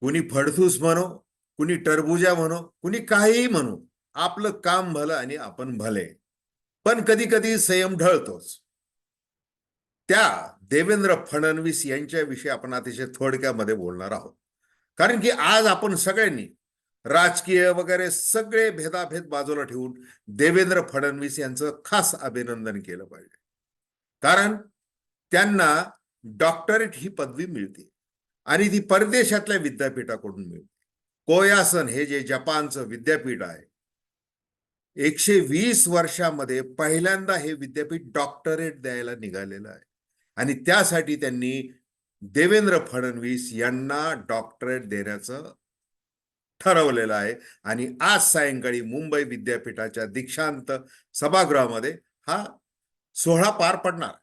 कुणी फडसूस म्हणो कुणी टरबुजा म्हणो कुणी काहीही म्हणू आपलं काम भलं आणि आपण भले. पण कधी कधी संयम ढळतोच. त्या देवेंद्र फडणवीस यांच्याविषयी आपण अतिशय थोडक्यामध्ये बोलणार आहोत. कारण की आज आपण सगळ्यांनी राजकीय वगैरे सगळे भेदाभेद बाजूला ठेवून देवेंद्र फडणवीस यांचं खास अभिनंदन केलं पाहिजे. कारण त्यांना डॉक्टरेट ही पदवी मिळते. आणि ती परदेशातल्या विद्यापीठाकडून मिळते. कोयासन हे जे जपानचं विद्यापीठ आहे एकशे वीस वर्षामध्ये पहिल्यांदा हे विद्यापीठ डॉक्टरेट द्यायला निघालेलं आहे. आणि त्यासाठी त्यांनी देवेंद्र फडणवीस यांना डॉक्टरेट देण्याचं ठरवलेलं आहे. आणि आज सायंकाळी मुंबई विद्यापीठाच्या दीक्षांत सभागृहामध्ये हा सोहळा पार पडणार.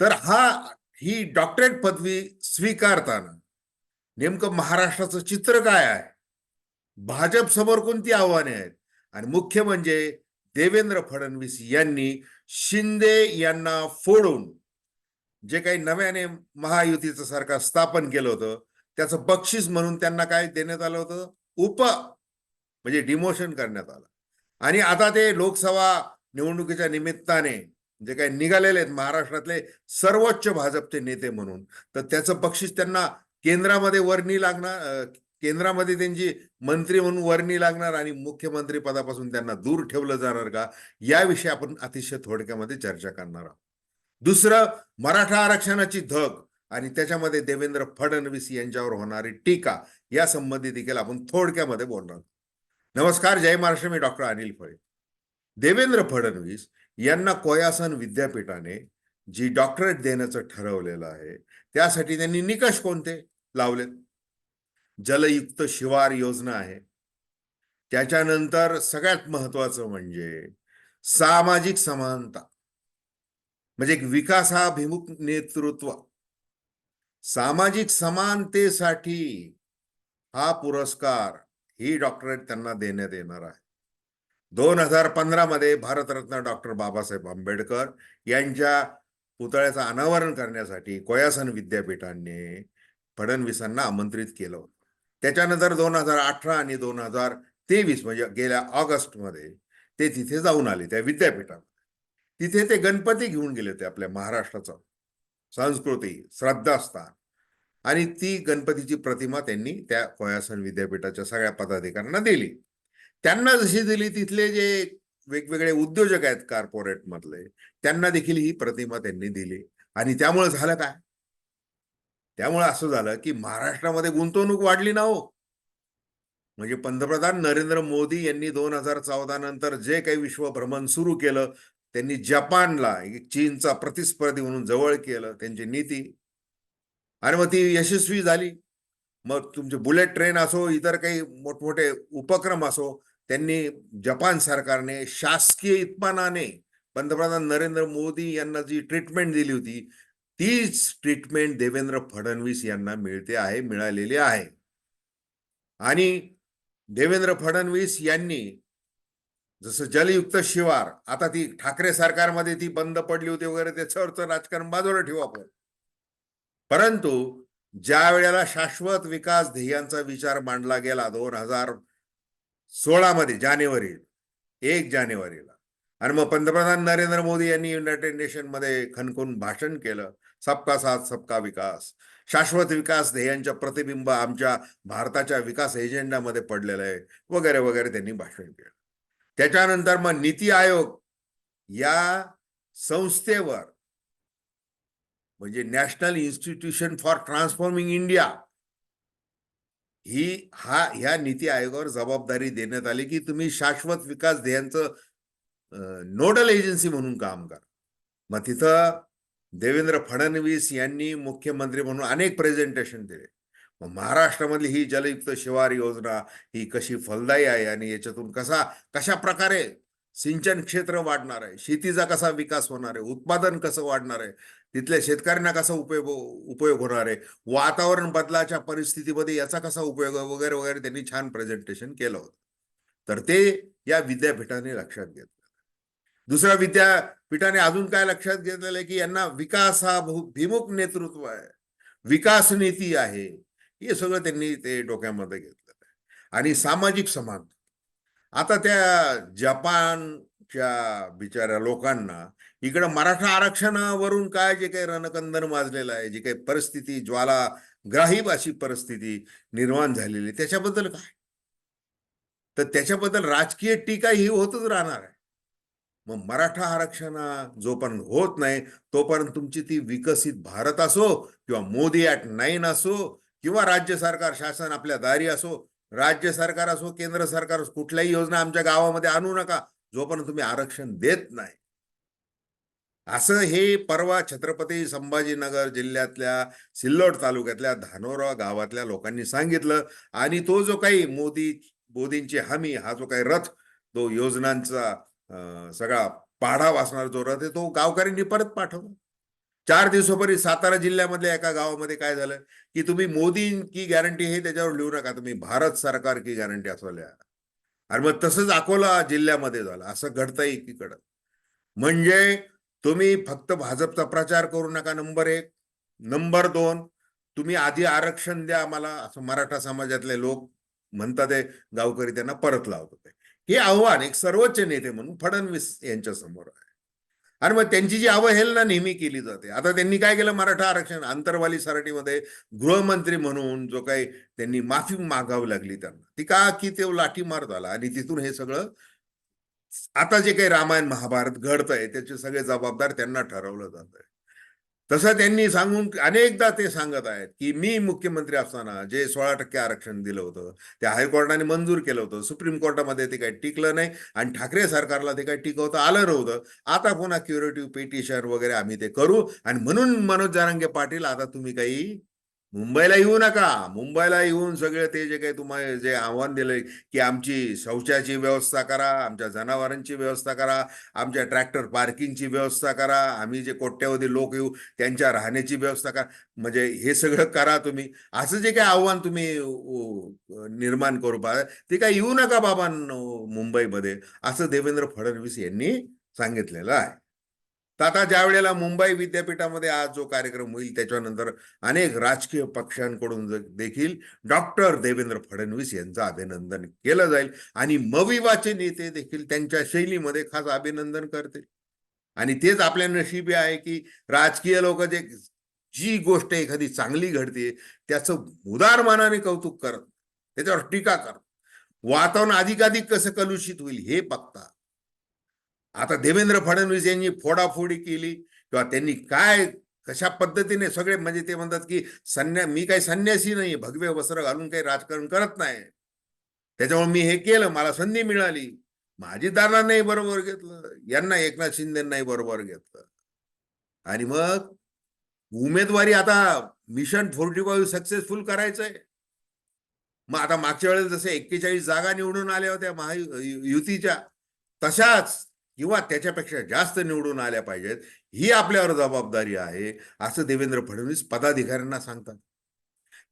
तर हा ही डॉक्टरेट पदवी स्वीकारताना नेमकं महाराष्ट्राचं चित्र काय आहे? भाजप समोर कोणती आव्हाने आहेत? आणि मुख्य म्हणजे देवेंद्र फडणवीस यांनी शिंदे यांना फोडून जे काही नव्याने महायुतीचं सरकार स्थापन केलं होतं त्याचं बक्षीस म्हणून त्यांना काय देण्यात आलं होतं? उप म्हणजे डिमोशन करण्यात आलं. आणि आता ते लोकसभा निवडणुकीच्या निमित्ताने जे काही निघालेले आहेत महाराष्ट्रातले सर्वोच्च भाजपचे नेते म्हणून तर त्याचं बक्षीस त्यांना केंद्रामध्ये वर्णी लागणार केंद्रामध्ये त्यांची मंत्री म्हणून वर्णी लागणार आणि मुख्यमंत्री पदापासून त्यांना दूर ठेवलं जाणार का याविषयी आपण अतिशय थोडक्यामध्ये चर्चा करणार आहोत. दुसरं मराठा आरक्षणाची धग आणि त्याच्यामध्ये देवेंद्र फडणवीस यांच्यावर होणारी टीका या संबंधी देखील आपण थोडक्यामध्ये बोलणार नमस्कार जय महाराष्ट्र मी डॉक्टर अनिल फळे. देवेंद्र फडणवीस यांना कोयासन विद्यापीठाने जी डॉक्टरेट देण्याचं ठरवलेलं आहे त्यासाठी त्यांनी निकष कोणते लावलेत? जलयुक्त शिवार योजना आहे. त्याच्यानंतर सगळ्यात महत्वाचं म्हणजे सामाजिक समानता म्हणजे एक विकासाभिमुख नेतृत्व. सामाजिक समानतेसाठी हा पुरस्कार ही डॉक्टरेट त्यांना देण्यात येणार आहे. दोन हजार पंधरामध्ये भारतरत्न डॉक्टर बाबासाहेब आंबेडकर यांच्या पुतळ्याचं अनावरण करण्यासाठी कोयासन विद्यापीठाने फडणवीसांना आमंत्रित केलं होतं. त्याच्यानंतर दोन हजार अठरा आणि दोन हजार तेवीस म्हणजे गेल्या ऑगस्टमध्ये ते तिथे जाऊन आले त्या विद्यापीठात. तिथे ते गणपती घेऊन गेले होते आपल्या महाराष्ट्राचं संस्कृती श्रद्धास्थान. आणि ती गणपतीची प्रतिमा त्यांनी त्या कोयासन विद्यापीठाच्या सगळ्या पदाधिकाऱ्यांना दिली. त्यांना जशी दिली तिथले जे वेगवेगळे उद्योजक आहेत कॉर्पोरेट मधले त्यांना देखील ही प्रतिमा त्यांनी दिली. आणि त्यामुळे झालं काय? त्यामुळे असं झालं की महाराष्ट्रामध्ये गुंतवणूक वाढली ना हो. म्हणजे पंतप्रधान नरेंद्र मोदी यांनी दोन हजार चौदा नंतर जे काही विश्व भ्रमण सुरू केलं त्यांनी जपानला चीनचा प्रतिस्पर्धी म्हणून जवळ केलं त्यांची नीती. आणि मग ती यशस्वी झाली. मग तुमचे बुलेट ट्रेन असो इतर काही मोठमोठे उपक्रम असो त्यांनी जपान सरकारने शासकीय इतमानाने पंतप्रधान नरेंद्र मोदी यांना जी ट्रीटमेंट दिली होती तीच ट्रीटमेंट देवेंद्र फडणवीस यांना मिळते आहे मिळालेली आहे. आणि देवेंद्र फडणवीस यांनी जसं जलयुक्त शिवार आता ती ठाकरे सरकारमध्ये ती बंद पडली होती वगैरे त्याच्यावरचं राजकारण बाजूला ठेवू आपण. परंतु ज्या वेळेला शाश्वत विकास ध्येयांचा विचार मांडला गेला दोन हजार सोळा मध्ये जानेवारी. एक जानेवारीला. आणि मग पंतप्रधान नरेंद्र मोदी यांनी युनायटेड नेशनमध्ये खणखून भाषण केलं. सबका साथ सबका विकास. शाश्वत विकास ध्येयांच्या प्रतिबिंब आमच्या भारताच्या विकास एजेंडामध्ये पडलेलं आहे. वगैरे वगैरे त्यांनी भाषण केलं. त्याच्यानंतर मग नीती आयोग या संस्थेवर म्हणजे National Institution for Transforming India ही हा ह्या नीती आयोगावर जबाबदारी देण्यात आली की तुम्ही शाश्वत विकास ध्येयांचं नोडल एजन्सी म्हणून काम करा. मग तिथं देवेंद्र फडणवीस यांनी मुख्यमंत्री म्हणून अनेक प्रेझेंटेशन दिले. मग महाराष्ट्रामधली ही जलयुक्त शिवार योजना ही कशी फलदायी आहे आणि याच्यातून कसा कशा प्रकारे सिंचन क्षेत्र वाढणार आहे. शेतीचा कसा विकास होणार आहे? उत्पादन कसं वाढणार आहे? तिथल्या शेतकऱ्यांना कसा उपयोग उपयोग होणार आहे? वातावरण बदलाच्या परिस्थितीमध्ये याचा कसा उपयोग आहे वगैरे वगैरे त्यांनी छान प्रेझेंटेशन केलं होतं. तर ते या विद्यापीठाने लक्षात घेतलं. दुसऱ्या विद्यापीठाने अजून काय लक्षात घेतलेलं आहे की यांना विकास हा भिमुख नेतृत्व आहे. विकास नीती आहे. हे सगळं त्यांनी ते डोक्यामध्ये घेतलं आणि सामाजिक समानता. आता त्या जपानच्या बिचाऱ्या लोकांना इकडं मराठा आरक्षणावरून काय जे काही रणकंदन माजलेलं आहे जी काही परिस्थिती ज्वाला ग्राहीब अशी परिस्थिती निर्माण झालेली आहे, त्याच्याबद्दल काय? तर त्याच्याबद्दल राजकीय टीका ही होतच राहणार आहे. मग मराठा आरक्षण जोपर्यंत होत नाही तोपर्यंत तुमची ती विकसित भारत असो किंवा मोदी ऍट नाईन असो किंवा राज्य सरकार शासन आपल्या दारी असो राज्य सरकार असो केंद्र सरकार असो कुठल्याही योजना आमच्या गावामध्ये आणू नका जोपर्यंत तुम्ही आरक्षण देत नाही. असं हे परवा छत्रपती संभाजीनगर जिल्ह्यातल्या सिल्लोड तालुक्यातल्या धानोरा गावातल्या लोकांनी सांगितलं आणि तो जो काही मोदी मोदींची हमी हा जो काही रथ तो योजनांचा सगळा पाढा वाचणारा जो रथ आहे तो गावकऱ्यांनी परत पाठवला. चार दिवसोपरी सातारा जिल्ह्यामधल्या एका गावामध्ये काय झालं? की तुम्ही मोदी की गॅरंटी हे त्याच्यावर लिहू नका. तुम्ही भारत सरकार की गॅरंटी असं आणि मग तसंच अकोला जिल्ह्यामध्ये झालं. असं घडतं एकीकडं. म्हणजे तुम्ही फक्त भाजपचा प्रचार करू नका नंबर एक. नंबर दोन तुम्ही आधी आरक्षण द्या मला असं मराठा समाजातले लोक म्हणतात गावकरी त्यांना परत लावत होते हे आव्हान एक सर्वोच्च नेते म्हणून फडणवीस यांच्या समोर आहे. आणि मग त्यांची जी अवहेलना नेहमी केली जाते. आता त्यांनी काय केलं मराठा आरक्षण आंतरवाली सराटीमध्ये गृहमंत्री म्हणून जो काही त्यांनी माफी मागावी लागली त्यांना. ती का की ते लाठीमार झाला आणि तिथून हे सगळं आता जे काही रामायण महाभारत घडत आहे त्याचे सगळे जबाबदार त्यांना ठरवलं जात आहे तसं त्यांनी सांगून अनेकदा ते सांगत आहेत की मी मुख्यमंत्री असताना जे सोळा टक्के आरक्षण दिलं होतं ते हायकोर्टाने मंजूर केलं होतं. सुप्रीम कोर्टामध्ये ते काही टिकलं नाही आणि ठाकरे सरकारला ते काही टिकवता आलं नव्हतं. आता पुन्हा क्युरेटिव्ह पिटिशन वगैरे आम्ही ते करू आणि म्हणून मनोज जारंगे पाटील आता तुम्ही काही मुंबईला येऊ नका. मुंबईला येऊन सगळे ते जे काही तुम्हाला जे आव्हान दिलंय की आमची शौचाची व्यवस्था करा आमच्या जनावरांची व्यवस्था करा आमच्या ट्रॅक्टर पार्किंगची व्यवस्था करा आम्ही जे कोट्यावधी लोक येऊ त्यांच्या राहण्याची व्यवस्था करा. म्हणजे हे सगळं करा तुम्ही. असं जे काही आव्हान तुम्ही निर्माण करू पा ते काय येऊ नका बाबा मुंबईमध्ये. असं देवेंद्र फडणवीस यांनी सांगितलेलं आहे. तर आता ज्या वेळेला मुंबई विद्यापीठामध्ये आज जो कार्यक्रम होईल त्याच्यानंतर अनेक राजकीय पक्षांकडून देखील डॉक्टर देवेंद्र फडणवीस यांचं अभिनंदन केलं जाईल आणि मविवाचे नेते देखील त्यांच्या शैलीमध्ये खास अभिनंदन करतील. आणि तेच आपल्या नशिबी आहे की राजकीय लोक जे जी गोष्ट एखादी चांगली घडते त्याचं उदार मनाने कौतुक करत त्याच्यावर टीका करत वातावरण अधिकाधिक कसं कलुषित होईल हे बघता आता देवेंद्र फडणवीस यांनी फोडाफोडी केली किंवा त्यांनी काय कशा पद्धतीने सगळे म्हणजे ते म्हणतात की संन्या मी काही संन्यासी नाही भगवे वस्त्र घालून काही राजकारण करत नाही. त्याच्यामुळे मी हे केलं मला संधी मिळाली. माझी दाना नाही बरोबर घेतलं यांना एकनाथ शिंदेनाही बरोबर घेतलं. आणि मग उमेदवारी आता मिशन फोर्टी फाईव्ह सक्सेसफुल करायचंय. मग आता मागच्या वेळेस जसे एक्केचाळीस जागा निवडून आल्या होत्या महा युतीच्या तशाच किंवा त्याच्यापेक्षा जास्त निवडून आल्या पाहिजेत ही आपल्यावर जबाबदारी आहे असं देवेंद्र फडणवीस पदाधिकाऱ्यांना सांगतात.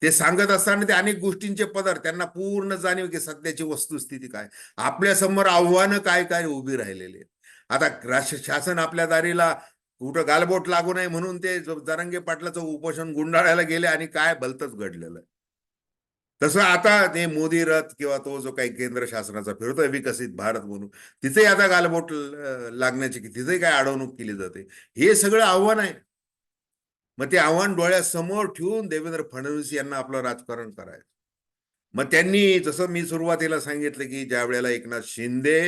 ते सांगत असताना ते अनेक गोष्टींचे पदर त्यांना पूर्ण जाणीव की सध्याची वस्तुस्थिती काय. आपल्यासमोर आव्हानं काय काय उभी राहिलेली आता राष्ट्र शासन आपल्या दारीला कुठं गालबोट लागू नये म्हणून ते जरंगे जरांगे पाटलाचं उपोषण गुंडाळायला गेले आणि काय भलतच घडलेलं आहे. तसं आता ते मोदी रथ किंवा तो जो काही केंद्र शासनाचा फिरतोय विकसित भारत म्हणून तिथे आता गालबोट लागण्याची तिथे काय अडवणूक केली जाते. हे सगळं आव्हान आहे. मग ते आव्हान डोळ्यासमोर ठेवून देवेंद्र फडणवीस यांना आपलं राजकारण करायचं. मग त्यांनी जसं मी सुरुवातीला सांगितलं की ज्या वेळेला एकनाथ शिंदे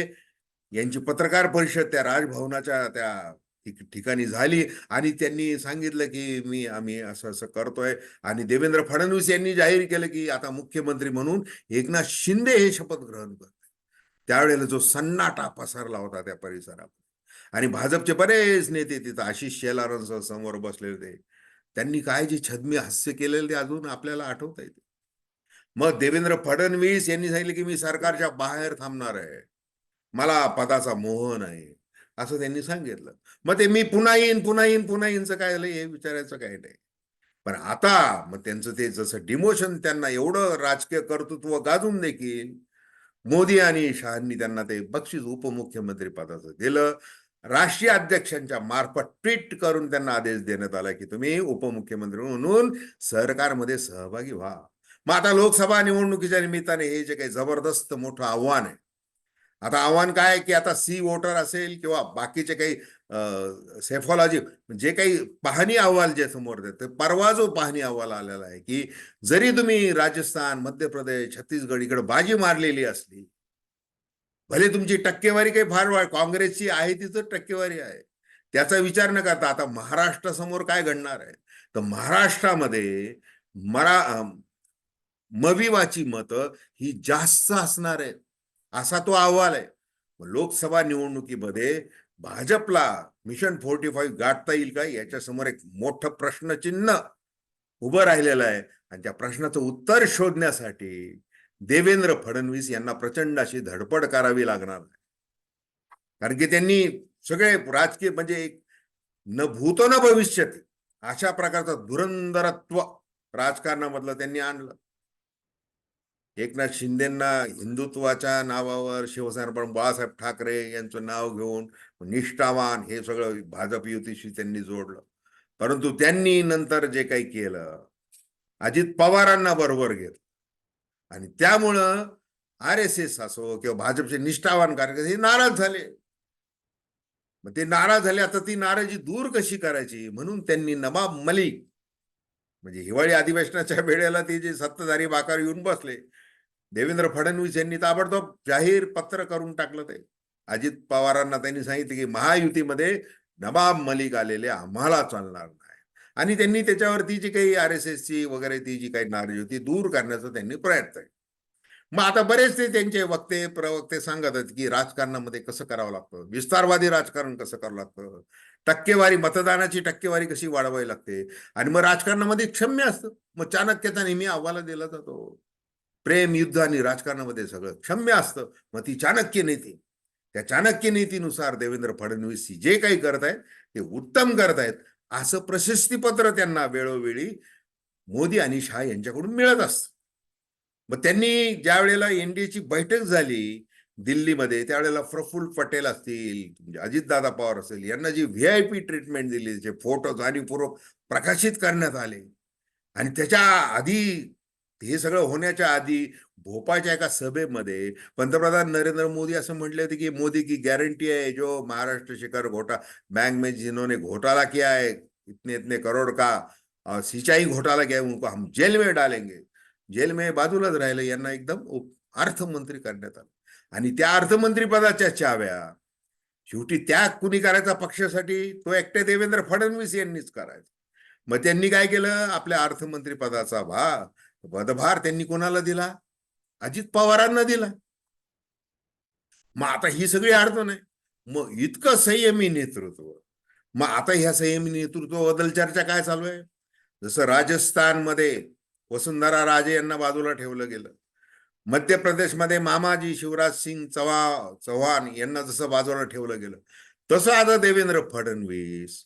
यांची पत्रकार परिषद त्या राजभवनाच्या त्या ठिकाणी झाली आणि त्यांनी सांगितलं की मी आम्ही असं असं करतोय. आणि देवेंद्र फडणवीस यांनी जाहीर केलं की आता मुख्यमंत्री म्हणून एकनाथ शिंदे हे शपथ ग्रहण करते त्यावेळेला जो सन्नाटा पसरला होता त्या परिसरात आणि भाजपचे बरेच नेते तिथं आशिष शेलारांसह समोर बसलेले होते. त्यांनी काय जे छद्मी हास्य केलेले ते अजून आपल्याला आठवता येते मग देवेंद्र फडणवीस यांनी सांगितलं की मी सरकारच्या बाहेर थांबणार आहे. मला पदाचा मोह नाही. असं त्यांनी सांगितलं. मग ते मी पुन्हा येईन पुन्हा येईन पुन्हा येईनचं काय झालं? हे विचारायचं काय नाही. पण आता मग त्यांचं ते जसं डिमोशन त्यांना एवढं राजकीय कर्तृत्व गाजून देखील मोदी आणि शहांनी त्यांना ते बक्षीस उपमुख्यमंत्री पदाचं दिलं. राष्ट्रीय अध्यक्षांच्या मार्फत ट्विट करून त्यांना आदेश देण्यात आला की तुम्ही उपमुख्यमंत्री म्हणून सरकारमध्ये सहभागी व्हा. मग आता लोकसभा निवडणुकीच्या निमित्ताने हे जे काही जबरदस्त मोठं आव्हान आहे आता आव्हान काय आहे की आता सी वोटर असेल किंवा बाकीचे काही सेफॉलॉजी जे काही पाहणी अहवाल जे समोर देते परवा जो पाहणी अहवाल आलेला आहे की जरी तुम्ही राजस्थान मध्य प्रदेश छत्तीसगड इकडे बाजी मारलेली असली भले तुमची टक्केवारी काही फार वाढ काँग्रेसची आहे तिचं टक्केवारी आहे. त्याचा विचार न करता आता महाराष्ट्रासमोर काय घडणार आहे? तर महाराष्ट्रामध्ये मरा मविवाची मतं ही जास्त असणार आहेत. असा तो अहवाल आहे. लोकसभा निवडणुकीमध्ये भाजपला मिशन फोर्टी फाईव्ह गाठता येईल का? याच्या समोर एक मोठं प्रश्नचिन्ह उभं राहिलेलं आहे. आणि त्या प्रश्नाचं उत्तर शोधण्यासाठी देवेंद्र फडणवीस यांना प्रचंड अशी धडपड करावी लागणार कारण की त्यांनी सगळे राजकीय म्हणजे एक न भूतो न भविष्यती अशा प्रकारचं धुरंधरत्व राजकारणामधलं त्यांनी आणलं. एकनाथ शिंदेंना हिंदुत्वाच्या नावावर शिवसेना पण बाळासाहेब ठाकरे यांचं नाव घेऊन निष्ठावान हे सगळं भाजप युतीशी त्यांनी जोडलं. परंतु त्यांनी नंतर जे काही केलं अजित पवारांना बरोबर घेतलं. आणि त्यामुळं आर एस एस असो किंवा भाजपचे निष्ठावान कार्यकर्ते हे नाराज झाले. मग ते नाराज झाले आता ती नाराजी दूर कशी करायची म्हणून त्यांनी नवाब मलिक म्हणजे हिवाळी अधिवेशनाच्या वेळेला ते जे सत्ताधारी बाकार येऊन बसले देवेंद्र फडणवीस यांनी ताबडतोब जाहीर पत्र करून टाकलं ते. अजित पवारांना त्यांनी सांगितलं की महायुतीमध्ये नवाब मलिक आलेले आम्हाला चालणार नाही. आणि त्यांनी त्याच्यावरती जी काही आर एस एसची वगैरे ती जी काही नाराजी होती दूर करण्याचा त्यांनी प्रयत्न केला. मग आता बरेचसे त्यांचे वक्ते प्रवक्ते सांगत आहेत की राजकारणामध्ये कसं करावं लागतं? विस्तारवादी राजकारण कसं करावं लागतं? टक्केवारी मतदानाची टक्केवारी कशी वाढवावी लागते? आणि मग राजकारणामध्ये क्षम्य असतं. मग चाणक्याचा नेहमी अहवाला दिला जातो. प्रेम युद्ध आणि राजकारणामध्ये सगळं क्षम्य असतं. मग ती चाणक्य नीती. त्या चाणक्य नीतीनुसार देवेंद्र फडणवीस जे काही करत आहेत ते उत्तम करत आहेत. असं प्रशस्तीपत्र त्यांना वेळोवेळी मोदी आणि शहा यांच्याकडून मिळत असतं. मग त्यांनी ज्या वेळेला एनडीएची बैठक झाली दिल्लीमध्ये त्यावेळेला प्रफुल्ल पटेल असतील म्हणजे अजितदादा पवार असेल यांना जी व्ही आय पी ट्रीटमेंट दिली जे फोटो जाणीवपूर्वक प्रकाशित करण्यात आले. आणि त्याच्या आधी हे सगळं होण्याच्या आधी भोपाळच्या एका सभेमध्ये पंतप्रधान नरेंद्र मोदी असं म्हटले होते की मोदी की गॅरंटी आहे जो महाराष्ट्र शिखर घोटा बैंक में जिन्होंने घोटाला किया है इतने इतने करोड़ का सिंचाई घोटाला किया उनको हम जेल में डालेंगे। जेल में बाजूलाच राहिले यांना एकदम अर्थमंत्री करण्यात आलं. आणि त्या अर्थमंत्री पदाच्या चाव्या शेवटी त्या कुणी करायचा पक्षासाठी तो एकटे देवेंद्र फडणवीस यांनीच करायचा. मग त्यांनी काय केलं? आपल्या अर्थमंत्री पदाचा भा पदभार त्यांनी कोणाला दिला? अजित पवारांना दिला. मग आता ही सगळी अडचण आहे. मग इतकं संयमी नेतृत्व. मग आता ह्या संयमी नेतृत्वाबद्दल चर्चा काय चालू आहे? जसं राजस्थानमध्ये वसुंधरा राजे यांना बाजूला ठेवलं गेलं. मध्य प्रदेशमध्ये मामाजी शिवराज सिंग चव्हा चव्हाण यांना जसं बाजूला ठेवलं गेलं. तसं आता देवेंद्र फडणवीस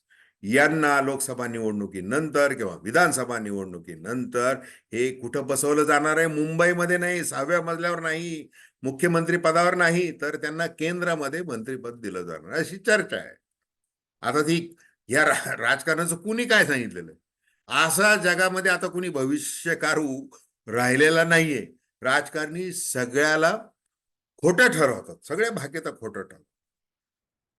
यांना लोकसभा निवडणुकीनंतर किंवा विधानसभा निवडणुकीनंतर हे कुठं बसवलं जाणार आहे? मुंबईमध्ये नाही सहाव्या मजल्यावर नाही मुख्यमंत्री पदावर नाही तर त्यांना केंद्रामध्ये मंत्रीपद दिलं जाणार अशी चर्चा आहे. आता ती या राजकारणाचं कुणी काय सांगितलेलं असा जगामध्ये आता कुणी भविष्यकारू राहिलेला नाहीये. राजकारणी सगळ्याला खोटं ठरवतात. सगळ्या भाग्यता खोटं ठरवतात.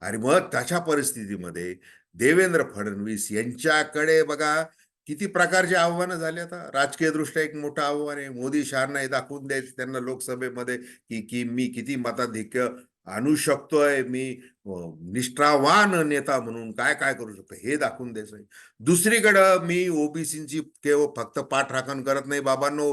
आणि मग तशा परिस्थितीमध्ये देवेंद्र फडणवीस यांच्याकडे बघा किती प्रकारचे आव्हानं झाले आता. राजकीय दृष्ट्या एक मोठं आव्हान आहे. मोदी शहाना हे दाखवून द्यायचं त्यांना लोकसभेमध्ये की की मी किती मताधिक्य आणू शकतोय. मी निष्ठावान नेता म्हणून काय काय करू शकतो हे दाखवून द्यायचं दुसरीकडं मी ओबीसीची केवळ फक्त पाठराखण करत नाही बाबांनो.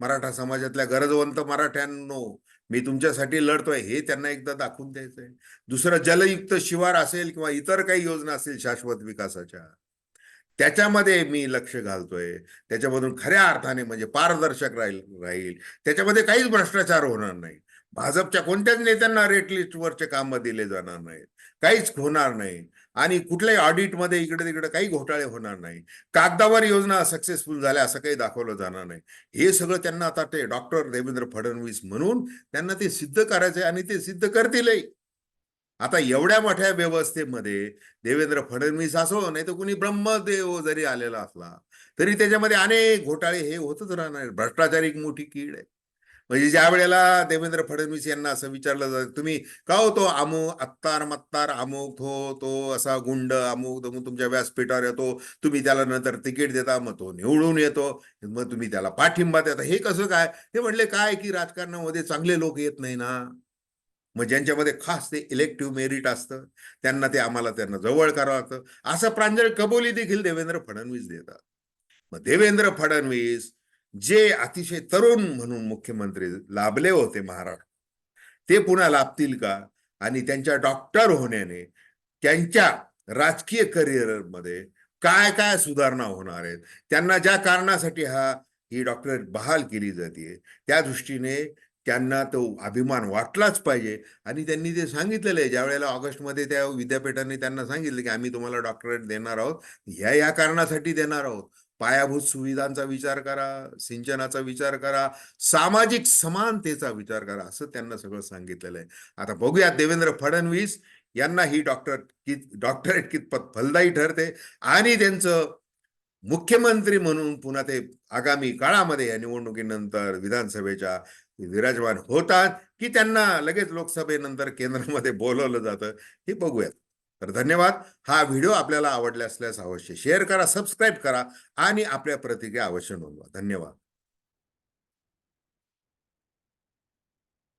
मराठा समाजातल्या गरजवंत मराठ्यांनो. मी तुमच्यासाठी लढतोय हे त्यांना एकदा दाखवून द्यायचंय. दुसरं जलयुक्त शिवार असेल किंवा इतर काही योजना असेल शाश्वत विकासाच्या त्याच्यामध्ये मी लक्ष घालतोय. त्याच्यामधून खऱ्या अर्थाने म्हणजे पारदर्शक राहील राहील. त्याच्यामध्ये काहीच भ्रष्टाचार होणार नाही. भाजपच्या कोणत्याच नेत्यांना रेट लिस्टवरचे कामं दिले जाणार नाहीत. काहीच होणार नाही. आणि कुठल्याही ऑडिटमध्ये इकडे तिकडे काही घोटाळे होणार नाही. कागदावर योजना सक्सेसफुल झाल्या असं काही दाखवलं जाणार नाही. हे सगळं त्यांना आता ते डॉक्टर देवेंद्र फडणवीस म्हणून त्यांना ते सिद्ध करायचंय आणि ते सिद्ध करतीलही. आता एवढ्या मोठ्या व्यवस्थेमध्ये देवेंद्र फडणवीस असो नाही तर कुणी ब्रह्मदेव जरी आलेला असला तरी त्याच्यामध्ये अनेक घोटाळे हे होतच राहणार. भ्रष्टाचार एक मोठी कीड आहे. म्हणजे ज्या वेळेला देवेंद्र फडणवीस यांना असं विचारलं जातं तुम्ही का होतो अमुक अत्तार मत्तार अमुक हो तो असा गुंड अमुक तमुक तुमच्या व्यासपीठावर येतो तुम्ही त्याला नंतर तिकीट देता मग तो निवडून येतो मग तुम्ही त्याला पाठिंबा देता. हे कसं काय? ते म्हणले काय की राजकारणामध्ये चांगले लोक येत नाही ना. मग ज्यांच्यामध्ये खास ते इलेक्टिव्ह मेरिट असतं त्यांना ते आम्हाला त्यांना जवळ करावं लागतं. असं प्रांजळ कबोली देखील देवेंद्र फडणवीस देतात. मग देवेंद्र फडणवीस जे अतिशय तरुण म्हणून मुख्यमंत्री लाभले होते महाराष्ट्र ते पुन्हा लाभतील का? आणि त्यांच्या डॉक्टर होण्याने त्यांच्या राजकीय करिअरमध्ये काय काय सुधारणा होणार आहेत? त्यांना ज्या कारणासाठी हा ही डॉक्टर बहाल केली जाते त्या दृष्टीने त्यांना तो अभिमान वाटलाच पाहिजे. आणि त्यांनी ते सांगितलेलं आहे ज्या वेळेला ऑगस्टमध्ये त्या विद्यापीठाने त्यांना सांगितलं की आम्ही तुम्हाला डॉक्टरेट देणार आहोत ह्या या कारणासाठी देणार आहोत. पायाभूत सुविधांचा विचार करा सिंचनाचा विचार करा सामाजिक समानतेचा विचार करा असं त्यांना सगळं सांगितलेलं आहे. आता बघूया देवेंद्र फडणवीस यांना ही डॉक्टर कित डॉक्टरेट कितपत फलदायी ठरते आणि त्यांचं मुख्यमंत्री म्हणून पुन्हा ते आगामी काळामध्ये या निवडणुकीनंतर विधानसभेच्या विराजमान होतात की त्यांना लगेच लोकसभेनंतर केंद्रामध्ये बोलवलं जातं हे बघूयात. तर धन्यवाद. हा व्हिडिओ आपल्याला आवडला असल्यास अवश्य शेअर करा सबस्क्राईब करा आणि आपल्या प्रतिक्रिया अवश्य नोंदवा. धन्यवाद.